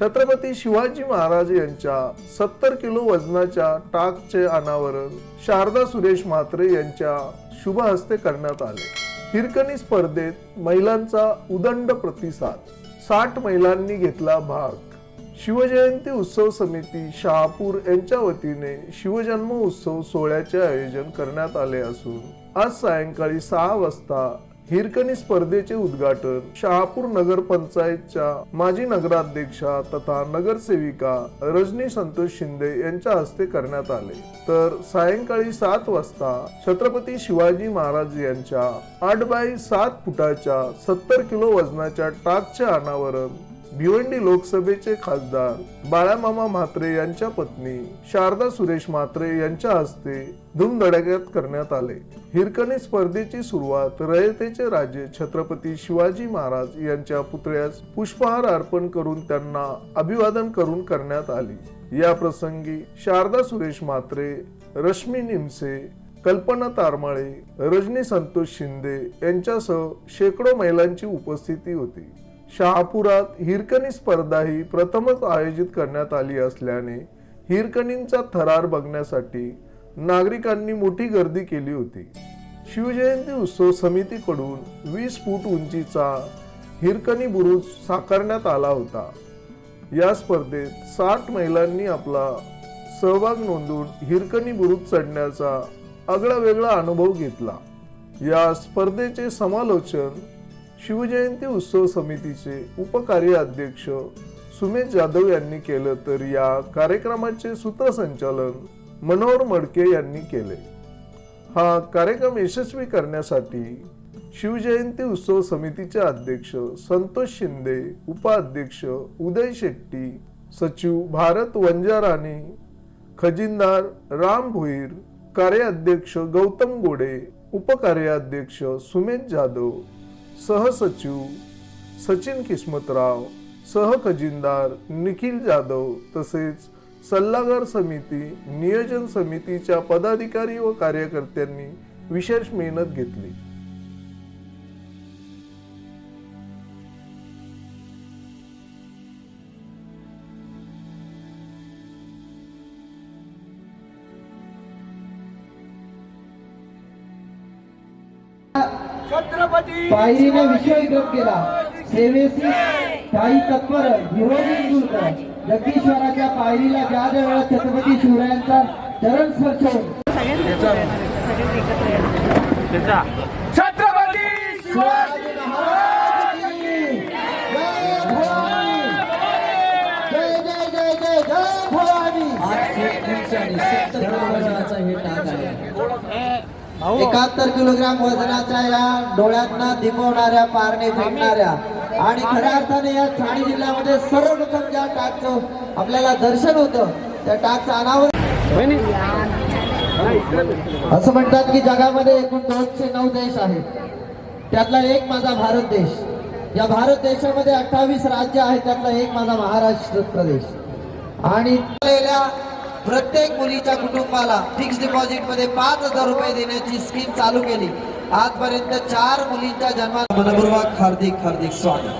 छत्रपती शिवाजी महाराज यांच्या सत्तर किलो वजनाच्या टाकचे अनावरण शारदा सुरेश म्हात्रे यांच्या शुभ हस्ते करण्यात आले. हिरकणी स्पर्धेत महिलांचा उदंड प्रतिसाद. साठ महिलांनी घेतला भाग. शिवजयंती उत्सव समिती शहापूर यांच्या वतीने शिवजन्म उत्सव सोहळ्याचे आयोजन करण्यात आले असून आज सायंकाळी सहा वाजता हिरकणी स्पर्धेचे उद्घाटन शहापूर नगर पंचायतच्या माजी नगराध्यक्षा तथा नगरसेविका रजनी संतोष शिंदे यांच्या हस्ते करण्यात आले. तर सायंकाळी सात वाजता छत्रपती शिवाजी महाराज यांच्या आठ बाय सात फुटाच्या सत्तर किलो वजनाच्या टाकचे अनावरण भिवंडी लोकसभेचे खासदार बाळामामा म्हात्रे यांच्या पत्नी शारदा सुरेश म्हात्रे यांच्या हस्ते धूमधडाक्यात करण्यात आले. हिरकणी स्पर्धेची सुरुवात रयतेचे राजे छत्रपती शिवाजी महाराज यांच्या पुतळ्यास पुष्पहार अर्पण करून त्यांना अभिवादन करून करण्यात आली. या प्रसंगी शारदा सुरेश म्हात्रे रश्मी निमसे कल्पना तारमाळे रजनी संतोष शिंदे यांच्यासह शेकडो महिलांची उपस्थिती होती. शहापुरात हिरकणी स्पर्धा ही प्रथमच आयोजित करण्यात आली असल्याने हिरकणींचा थरार बघण्यासाठी नागरिकांनी मोठी गर्दी केली होती. शिवजयंती उत्सव समितीकडून वीस फूट उंचीचा हिरकणी बुरुज साकारण्यात आला होता. या स्पर्धेत साठ महिलांनी आपला सहभाग नोंदवून हिरकणी बुरुज चढण्याचा आगळा वेगळा अनुभव घेतला. या स्पर्धेचे समालोचन शिवजयंती उत्सव समितीचे उपकार्य अध्यक्ष सुमेश जाधव यांनी केलं तर या कार्यक्रमाचे सूत्रसंचालन मनोहर मडके यांनी केले. हा कार्यक्रम यशस्वी करण्यासाठी शिवजयंती उत्सव समितीचे अध्यक्ष संतोष शिंदे उपाध्यक्ष उदय शेट्टी सचिव भारत वंजाराणी खजिनदार राम भोईर कार्याध्यक्ष गौतम गोडे उपकार्याध्यक्ष सुमेश जाधव सहसचिव सचिन किस्मतराव सहखजिनदार निखिल जाधव तसेच सल्लागार समिती नियोजन समितीच्या पदाधिकारी व कार्यकर्त्यांनी विशेष मेहनत घेतली. पायरीने विश्वविक्रम केला. सेवेसी काही तत्पर विरोधी इंदुरकर जगदीश्वराच्या पायरीला ज्या ज्या वेळा छत्रपती शिवरायांचा चरण स्पर्श होईल छत्रपती शिवाजी जय जय जय जय जय भवानी एकाहत्तर किलोग्राम वजनाच्या या डोळ्यांना दिपवणाऱ्या पारणे फेकणाऱ्या. आणि खऱ्या अर्थाने या ठाणे जिल्ह्यामध्ये सर्वप्रथम ज्या टाकचं आपल्याला दर्शन होतं त्या टाकचं अनावर असं म्हणतात की जगामध्ये एकूण दोनशे नऊ देश आहेत. त्यातला एक माझा भारत देश. या भारत देशामध्ये अठ्ठावीस राज्य आहेत त्यातला एक माझा महाराष्ट्र प्रदेश. आणि प्रत्येक मुलीच्या कुटुंबाला फिक्स डिपॉझिटमध्ये पाच हजार रुपये देण्याची स्कीम चालू केली. आजपर्यंत चार मुलींच्या जन्मा मनपूर्वक हार्दिक हार्दिक स्वागत.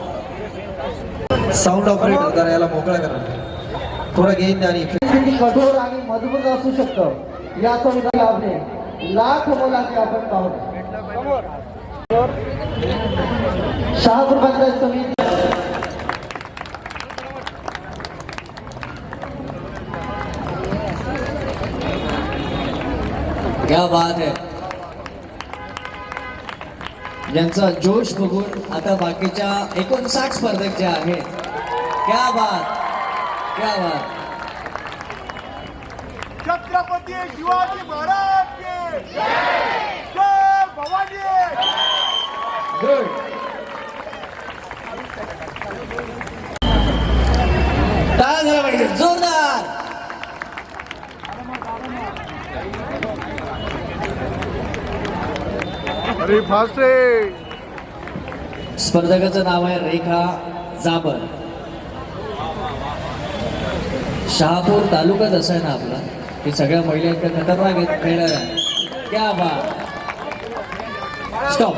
साऊंड ऑपरेटर जरा याला मोकळा करा. थोडं घेईन आणि कठोर आणि मजबूत असू शकतं. याचा उदाहरण लाभणे लाख मुलांचे आपण पाहतो शहापूर पंचायत समिती क्या बात है। यांचा जोश बघून आता बाकीच्या एकोणसाठ स्पर्धक जे आहेत क्या बात क्या बात. छत्रपती शिवाजी महाराज के जय! भवानी! गुड स्पर्धकाचं नाव आहे रेखा जाबर. शहापूर तालुकाच असा आहे ना आपला? की सगळ्या महिला इतक्या खतरनाक खेळणार आहे क्या बा स्टॉप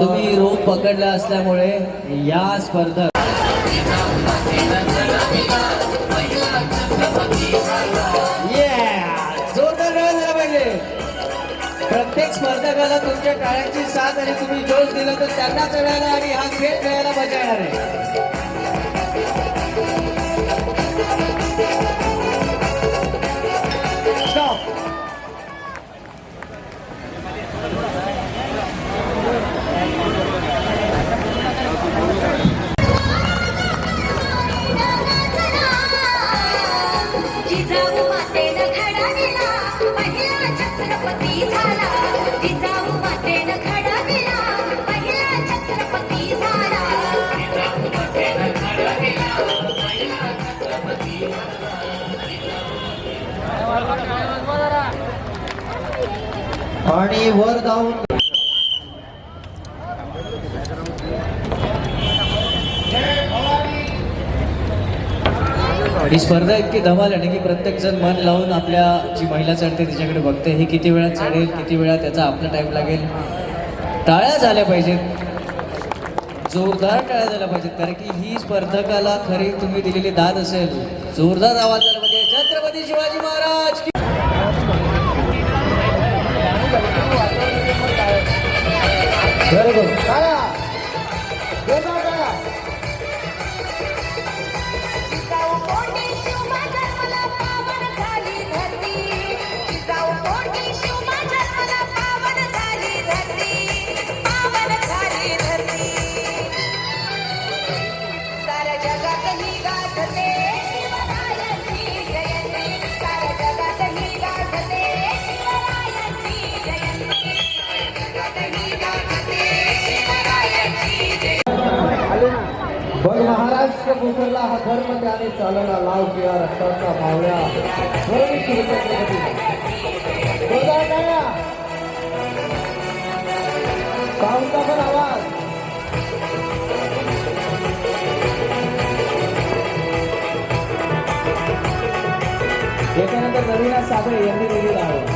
तुम्ही रोप पकडला असल्यामुळे या स्पर्धक स्पर्धकाला तुमच्या टाळ्यांची साथ आणि तुम्ही जोश दिला तर त्यांना चढायला आणि हा खेळ खेळायला मजा येणार आहे. आणि वर जाऊन ही स्पर्धा इतकी धमाल आहे की प्रत्येक जण मन लावून आपल्या जी महिला चढते तिच्याकडे बघते. हे किती वेळात चढेल किती वेळा त्याचा आपला टाईम लागेल. टाळ्या झाल्या पाहिजेत. जोरदार टाळ्या झाल्या पाहिजेत कारण की ही स्पर्धकाला खरी तुम्ही दिलेली दाद असेल. जोरदार आवाज झाला पाहिजे छत्रपती शिवाजी महाराज व्हेरी गुड महाराष्ट्र पोखरला हा धर्म त्याने चालला लाव किंवा रक्ताचा मावळ्या. बरोबर पण आवाज. याच्यानंतर रवीना साबळे यांनी दिलेला आहे.